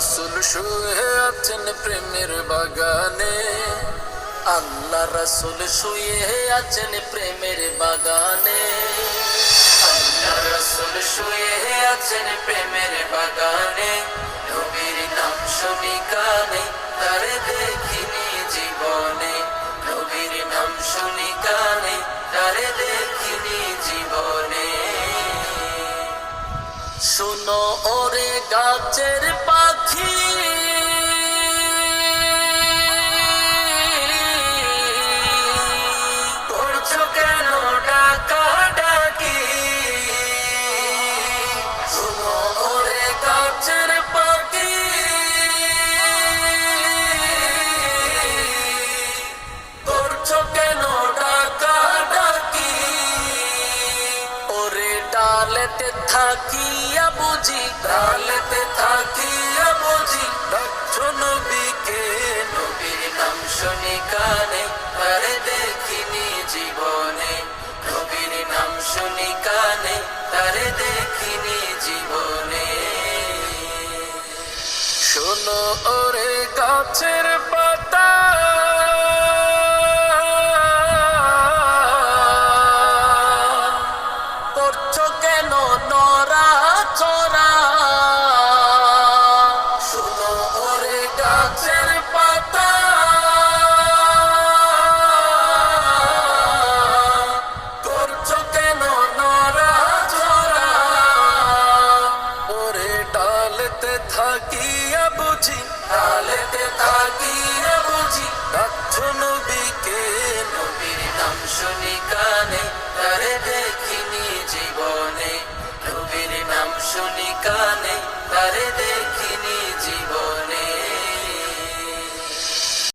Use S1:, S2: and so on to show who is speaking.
S1: রসুল শুয়ে আছেন প্রেমের বাগানে। আল্লাহ রসুল শুয়ে আছেন প্রেমের বাগানে। আল্লাহ রসুল শুয়ে আছেন প্রেমের বাগানে। নবীর নাম শুনি কানে, তারে দেখিনি জীবনে। নবীর নাম শুনি কানে, তারে দেখিনি শুনো ওরে গাছের পাখি। ডালেতে থাকিয়া বুঝি ডালেতে থাকিয়া বুঝি ডাকছো নবীকে, নবীর নাম শুনি কানে তারে দেখিনি জীবনে। নবীর নাম শুনি কানে তারে দেখিনি জীবনে। শোনো ওরে গাছের পাতা। করছ কেন নরা চরা। শুনো ওরে গাছের পাতা। করছ কেন নরা চরা। ওরে ডালেতে থাকিয়া বুঝি, ডালেতে শুনি কানে তারে দেখি